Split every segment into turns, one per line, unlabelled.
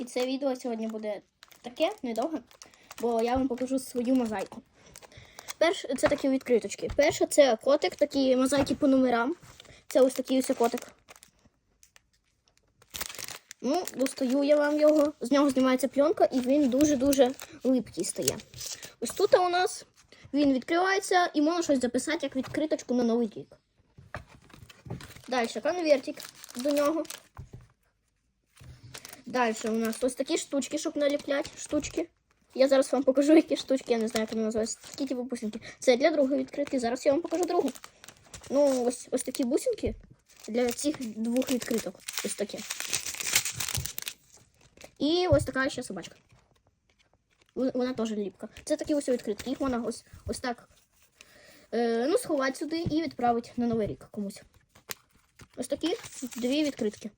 І це відео сьогодні буде таке недовге, бо я вам покажу свою мозаїку. Перш, це такі відкриточки. Перша це котик, такі мозаїки по номерам. Це ось такий ось котик. Ну, достаю я вам його. З нього знімається пленка, і він дуже-дуже липкий стає. Ось тут у нас він відкривається і можна щось записати як відкриточку на новий рік. Далі конвертик до нього. Далі у нас ось такі штучки, щоб наліпляти. Штучки. Я зараз вам покажу, які штучки, я не знаю, як вони називаються. Такі типу бусинки. Це для другої відкритки. Зараз я вам покажу другу. Ну, ось, ось такі бусинки для цих двох відкриток. Ось такі. І ось така ще собачка. Вона теж ліпка. Це такі ось відкритки. Їх можна ось, ось так е, ну, сховати сюди і відправити на Новий рік комусь. Ось такі дві відкритки.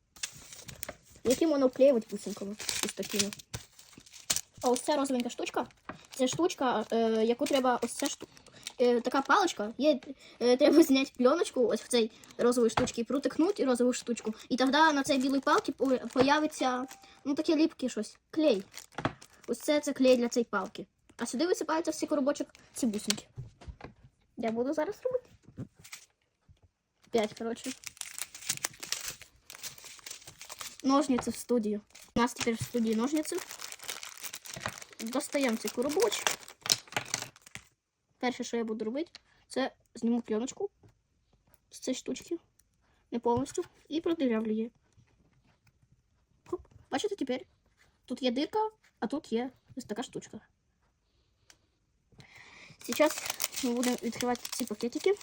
Які можна вклеювати бусинками. Ось такими. А ось ця розовенька штучка. Це штучка, е, яку треба ось ця штука. Е, така паличка, є, е, треба зняти пленочку ось в цей розової штучки, протикнути розову штучку. І тоді на цій білій палці по- появиться ну таке ліпке щось. Клей. Ось це, це клей для цієї палки. А сюди висипається всі коробочок ці бусинки. Я буду зараз робити. П'ять, коротше. Ножниці в студію. У нас тепер в студії ножниці. Достаємо цей коробочок. Перше, що я буду робити, це зніму пленочку з цієї штучки. Не повністю. І продирявлю її. Хоп. Бачите тепер? Тут є дирка, а тут є ось така штучка. Зараз ми будемо відкривати ці пакетики.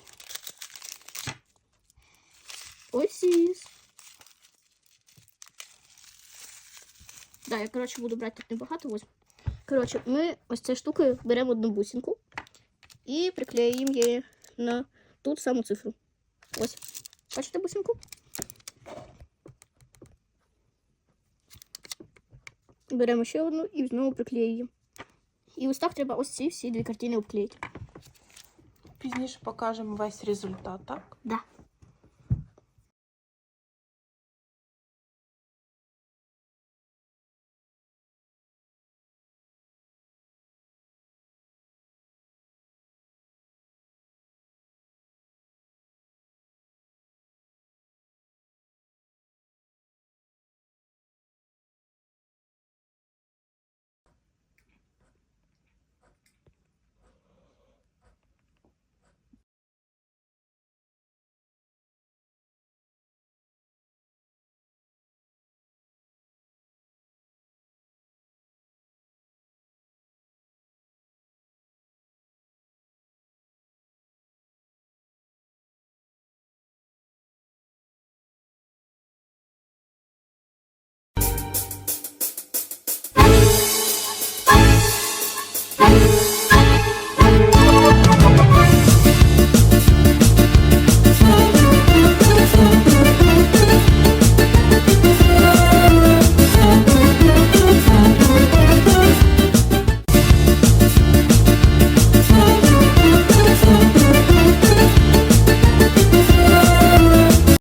Ось. Да, я, коротше, буду брати тут небагато ось. Коротше, ми ось цією штукою беремо одну бусинку і приклеїмо її на тут саму цифру. Ось. Бачите бусинку? Беремо ще одну і знову приклеюємо. І ось так треба ось ці всі дві картини обклеїти.
Пізніше покажемо весь результат, так?
Да.